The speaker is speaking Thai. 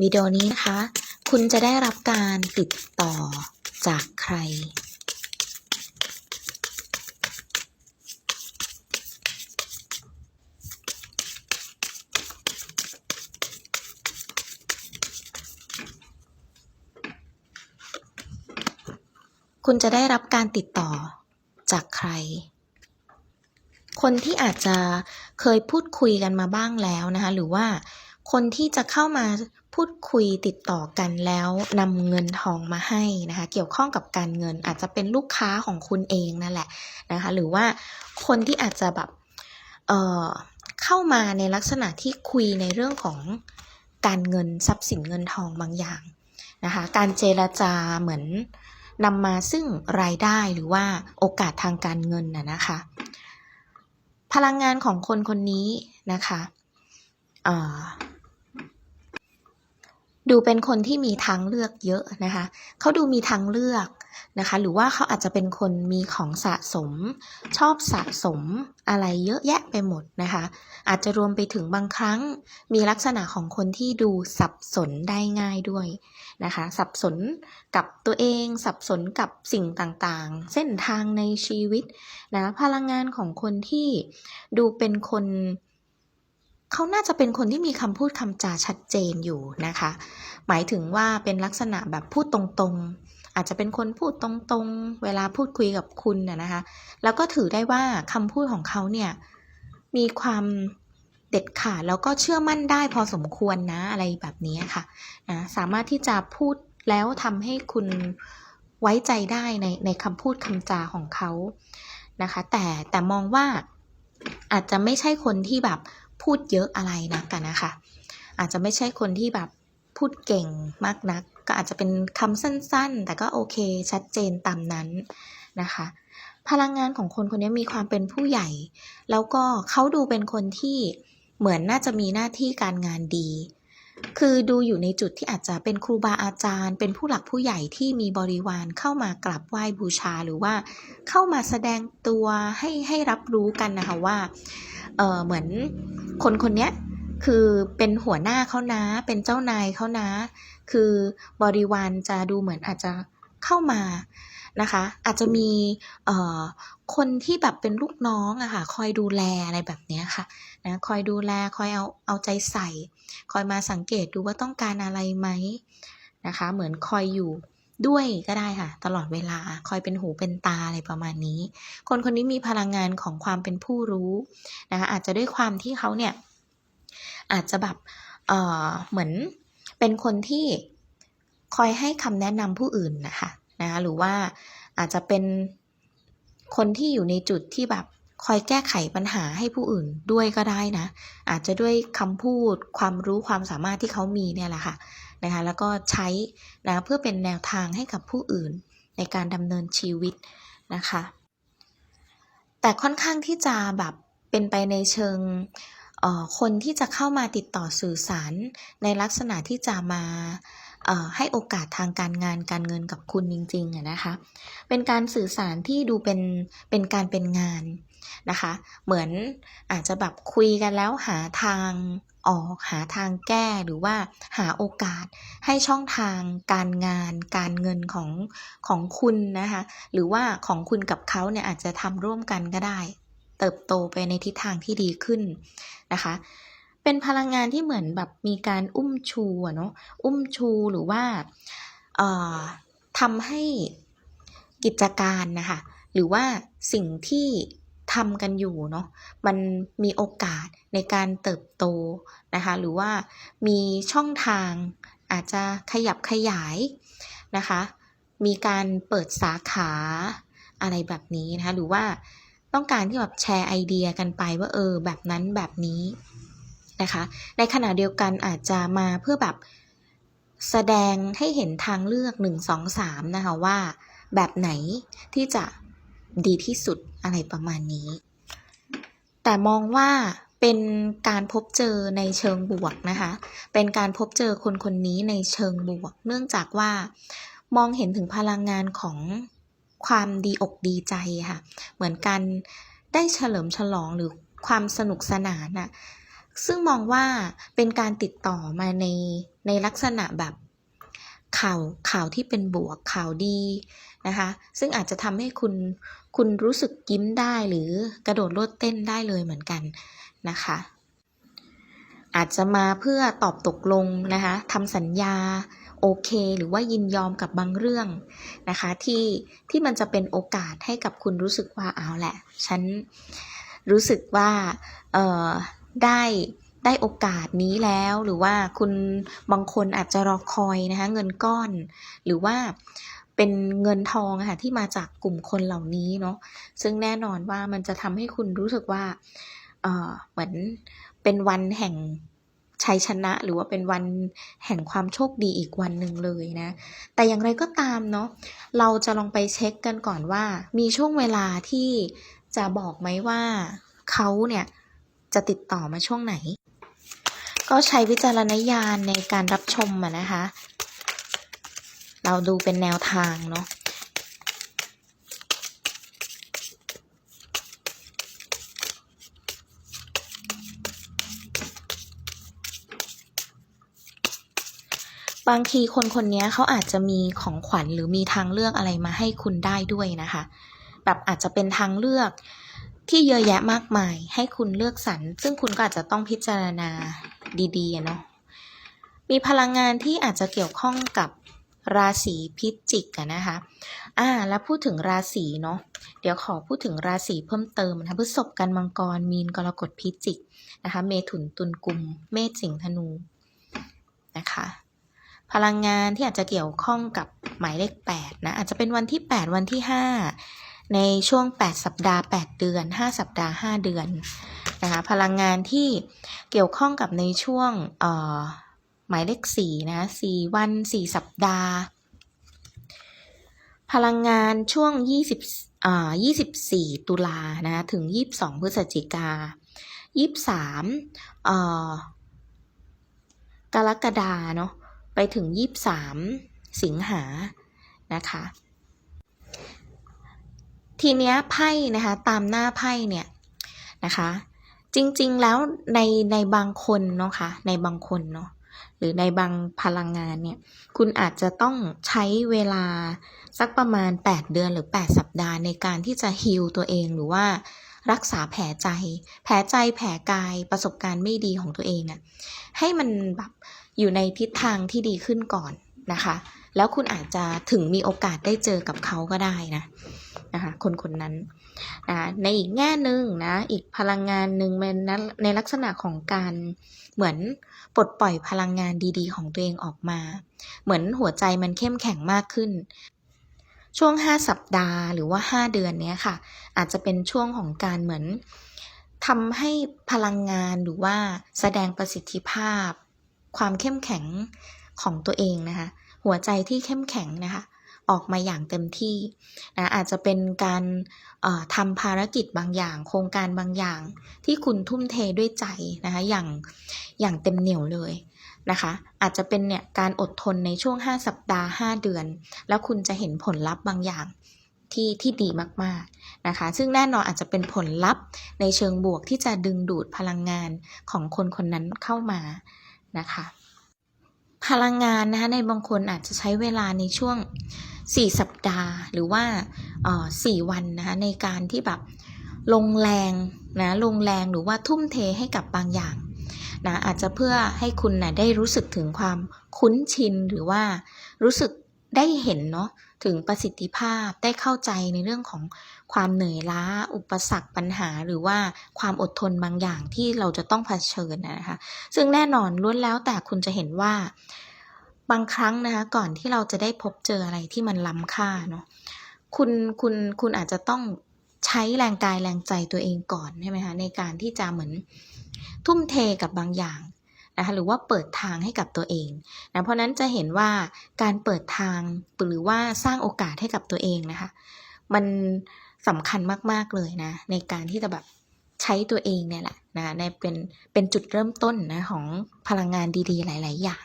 วิดีโอนี้นะคะ คุณจะได้รับการติดต่อจากใคร คุณจะได้รับการติดต่อจากใคร คนที่อาจจะเคยพูดคุยกันมาบ้างแล้วนะคะ หรือว่าคนที่จะเข้ามาพูดคุยติดต่อกันแล้วนำเงินทองมาให้นะคะ เกี่ยวข้องกับการเงินอาจจะเป็นลูกค้าของคุณเองนั่นแหละนะคะ หรือว่าคนที่อาจจะแบบเอ่อเข้ามาในลักษณะที่คุยในเรื่องของการเงินทรัพย์สินเงินทองบางอย่างนะคะ การเจรจาเหมือนนำมาซึ่งรายได้หรือว่าโอกาสทางการเงินน่ะนะคะ พลังงานของคนคนนี้นะคะดูเป็นคนที่มีทางเลือกเยอะนะคะ เขาดูมีทางเลือก นะคะ หรือว่าเขาอาจจะเป็นคนมีของสะสม ชอบสะสมอะไรเยอะแยะไปหมดนะคะ อาจจะรวมไปถึงบางครั้ง มีลักษณะของคนที่ดูสับสนได้ง่ายด้วยนะคะ สับสนกับตัวเอง สับสนกับสิ่งต่างๆ เส้นทางในชีวิตนะพลังงานของคนที่ดูเป็นคนเขาน่าจะเป็นคนที่มีคำพูดคำจาชัดเจนอยู่นะคะ หมายถึงว่าเป็นลักษณะแบบพูดตรงๆ อาจจะเป็นคนพูดตรงๆ เวลาพูดคุยกับคุณน่ะนะคะ แล้วก็ถือได้ว่าคำพูดของเขาเนี่ยมีความเด็ดขาดแล้วก็เชื่อมั่นได้พอสมควรนะอะไรแบบนี้ค่ะนะสามารถที่จะพูดแล้วทำให้คุณไว้ใจได้ในในคำพูดคำจาของเขานะคะ แต่แต่มองว่าอาจจะไม่ใช่คนที่แบบพูดเยอะอะไรนักกันนะคะ อาจจะไม่ใช่คนที่แบบพูดเก่งมากนัก ก็อาจจะเป็นคำสั้นๆ แต่ก็โอเคชัดเจนตามนั้นนะคะ พลังงานของคนคนนี้มีความเป็นผู้ใหญ่ แล้วก็เขาดูเป็นคนที่เหมือนน่าจะมีหน้าที่การงานดี คือดูอยู่ในจุดที่อาจจะเป็นครูบาอาจารย์ เป็นผู้หลักผู้ใหญ่ที่มีบริวารเข้ามากราบไหว้บูชาหรือว่าเข้ามาแสดงตัวให้ให้รับรู้กันนะคะว่าเออเหมือนคนคนนี้ คือเป็นหัวหน้าเขานะ เป็นเจ้านายเขานะ คือบริวารจะดูเหมือนอาจจะเข้ามานะคะ อาจจะมีเอ่อคนที่แบบเป็นลูกน้องอะค่ะ คอยดูแลอะไรแบบเนี้ยค่ะนะคอยดูแลคอยเอาเอาใจใส่ คอยมาสังเกตดูว่าต้องการอะไรไหมนะคะ เหมือนคอยอยู่ด้วยก็ได้ค่ะ ตลอดเวลาคอยเป็นหูเป็นตาอะไรประมาณนี้ คนคนนี้มีพลังงานของความเป็นผู้รู้นะคะอาจจะด้วยความที่เขาเนี่ย อาจจะแบบเอ่อเหมือนเป็นคนที่คอยให้คำแนะนำผู้อื่นนะคะนะคะหรือว่าอาจจะเป็นคนที่อยู่ในจุดที่แบบคอยแก้ไขปัญหาให้ผู้อื่นด้วยก็ได้นะ อาจจะด้วยคำพูดความรู้ความสามารถที่เขามีเนี่ยแหละค่ะนะคะแล้วก็ใช้นะเพื่อเป็นแนวทางให้กับผู้อื่นในการดำเนินชีวิตนะคะ แต่ค่อนข้างที่จะแบบเป็นไปในเชิง คนที่จะเข้ามาติดต่อสื่อสารในลักษณะที่จะมาให้โอกาสทางการงานการเงินกับคุณจริงๆนะคะ เป็นการสื่อสารที่ดูเป็นเป็นการเป็นงานนะคะ เหมือนอาจจะแบบคุยกันแล้วหาทางออกหาทางแก้หรือว่าหาโอกาสให้ช่องทางการงานการเงินของของคุณนะคะ หรือว่าของคุณกับเขาเนี่ยอาจจะทำร่วมกันก็ได้ เติบโตไปในทิศทางที่ดีขึ้นนะคะ เป็นพลังงานที่เหมือนแบบมีการอุ้มชูเนาะอุ้มชูหรือว่าเอ่อทำให้กิจการนะคะหรือว่าสิ่งที่ทำกันอยู่เนาะมันมีโอกาสในการเติบโตนะคะ หรือว่ามีช่องทางอาจจะขยับขยายนะคะ มีการเปิดสาขาอะไรแบบนี้นะคะ หรือว่า ต้องการที่แบบแชร์ไอเดียกันไปว่าเออ แบบนั้นแบบนี้นะคะ ในขณะเดียวกันอาจจะมาเพื่อแบบแสดงให้เห็นทางเลือก 1 2 3 นะคะว่า แบบไหนที่จะดีที่สุดอะไรประมาณนี้ แต่มองว่าเป็นการพบเจอในเชิงบวกนะคะ เป็นการพบเจอคนคนนี้ในเชิงบวก เนื่องจากว่ามองเห็นถึงพลังงานของ ความดีอกดีใจค่ะ เหมือนกันได้เฉลิมฉลองหรือความสนุกสนานน่ะซึ่งมองว่าเป็นการติดต่อมาในในลักษณะแบบข่าวข่าวที่เป็นบวกข่าวดีนะคะ ซึ่งอาจจะทำให้คุณคุณรู้สึกยิ้มได้หรือกระโดดโลดเต้นได้เลยเหมือนกันนะคะ อาจจะมาเพื่อตอบตกลงนะคะทำสัญญา โอเค หรือว่ายินยอมกับบางเรื่องนะคะ ที่ที่มันจะเป็นโอกาสให้กับคุณรู้สึกว่าเอาแหละ ฉันรู้สึกว่าเออได้ได้โอกาสนี้แล้วหรือว่าคุณบางคนอาจจะรอคอยนะคะเงินก้อน หรือว่าเป็นเงินทองะค่ะที่มาจากกลุ่มคนเหล่านี้เนาะซึ่งแน่นอนว่ามันจะทำให้คุณรู้สึกว่าเออเหมือนเป็นวันแห่ง ชัยชนะ หรือว่าเป็นวันแห่งความโชคดีอีกวันหนึ่งเลยนะ แต่อย่างไรก็ตามเนาะเราจะลองไปเช็คกันก่อนว่า มีช่วงเวลาที่จะบอกไหมว่าเขาเนี่ยจะติดต่อมาช่วงไหน ก็ใช้วิจารณญาณในการรับชมอะนะคะ เราดูเป็นแนวทางเนาะ บางทีคนคนนี้เขาอาจจะมีของขวัญหรือมีทางเลือกอะไรมาให้คุณได้ด้วยนะคะ แบบอาจจะเป็นทางเลือกที่เยอะแยะมากมาย ให้คุณเลือกสรรซึ่งคุณก็อาจจะต้องพิจารณาดีๆเนาะมีพลังงานที่อาจจะเกี่ยวข้องกับราศีพิจิกะนะคะ อ่า แล้วพูดถึงราศีเนาะ เดี๋ยวขอพูดถึงราศีเพิ่มเติมนะคะพฤษภกันมังกร มีน กรกฎ พิจิก นะคะ เมถุน ตุล กุม เมษ สิงห์ ธนู นะคะ พลังงานที่อาจจะเกี่ยวข้องกับหมายเลข8นะอาจจะเป็นวันที่ 8 วันที่ 5 ในช่วง 8 สัปดาห์ 8 เดือน 5 สัปดาห์ 5 เดือนนะคะพลังงานที่เกี่ยวข้องกับในช่วงหมายเลข4นะ4วัน 4 สัปดาห์ พลังงานช่วง 20อ่า24 ตุลานะถึง 22 พฤศจิกา 23เอ่อกรกฎาเนาะ ไปถึง 23 สิงหานะคะ ทีเนี้ยไพ่นะคะตามหน้าไพ่เนี่ยนะคะ จริงๆแล้วในในบางคนเนาะคะ่ะในบางคนเนาะหรือในบางพลังงานเนี่ย คุณอาจจะต้องใช้เวลาสักประมาณ 8 เดือนหรือ 8 สัปดาห์ในการที่จะฮิลตัวเองหรือว่ารักษาแผลใจ แผลใจแผลกายประสบการณ์ไม่ดีของตัวเองอะให้มันแบบ อยู่ในทิศทางที่ดีขึ้นก่อนนะคะ แล้วคุณอาจจะถึงมีโอกาสได้เจอกับเขาก็ได้นะนะคะคนคนนั้นนะในอีกแง่หนึ่งนะอีกพลังงานหนึ่งเป็นในลักษณะของการเหมือนปลดปล่อยพลังงานดีๆ ของตัวเองออกมา เหมือนหัวใจมันเข้มแข็งมากขึ้น ช่วง 5 สัปดาห์หรือว่า 5 เดือนเนี้ยค่ะ อาจจะเป็นช่วงของการเหมือนทำให้พลังงานหรือว่าแสดงประสิทธิภาพ ความเข้มแข็งของตัวเองนะคะ หัวใจที่เข้มแข็งนะคะ ออกมาอย่างเต็มที่นะอาจจะเป็นการทำภารกิจบางอย่าง โครงการบางอย่าง ที่คุณทุ่มเทด้วยใจนะคะ อย่างอย่างเต็มเหนี่ยวเลยนะคะ อาจจะเป็นเนี่ยการอดทนในช่วง 5 สัปดาห์ 5 เดือน แล้วคุณจะเห็นผลลัพธ์บางอย่างที่ที่ดีมากๆนะคะ ซึ่งแน่นอนอาจจะเป็นผลลัพธ์ในเชิงบวกที่จะดึงดูดพลังงานของคนคนนั้นเข้ามา นะคะ พลังงานนะคะในบางคนอาจจะใช้เวลาในช่วง 4 สัปดาห์ หรือว่าสี่วันนะคะในการที่แบบลงแรงนะลงแรงหรือว่าทุ่มเทให้กับบางอย่างนะอาจจะเพื่อให้คุณนะได้รู้สึกถึงความคุ้นชินหรือว่ารู้สึกได้เห็นเนาะ ถึงประสิทธิภาพได้เข้าใจในเรื่องของความเหนื่อยล้า อุปสรรคปัญหา หรือว่าความอดทนบางอย่างที่เราจะต้องเผชิญนะคะ ซึ่งแน่นอนล้วนแล้วแต่คุณจะเห็นว่า บางครั้งนะคะก่อนที่เราจะได้พบเจออะไรที่มันล้ำค่าเนาะคุณคุณคุณอาจจะต้องใช้แรงกายแรงใจตัวเองก่อนใช่ไหมคะในการที่จะเหมือนทุ่มเทกับบางอย่าง นะคะหรือว่าเปิดทางให้กับตัวเองนะเพราะนั้นจะเห็นว่าการเปิดทางหรือว่าสร้างโอกาสให้กับตัวเองนะคะ มันสำคัญมากๆเลยนะ ในการที่จะแบบใช้ตัวเองเนี่ยแหละนะในเป็นเป็นจุดเริ่มต้นนะของพลังงานดีๆ หลาย ๆ อย่าง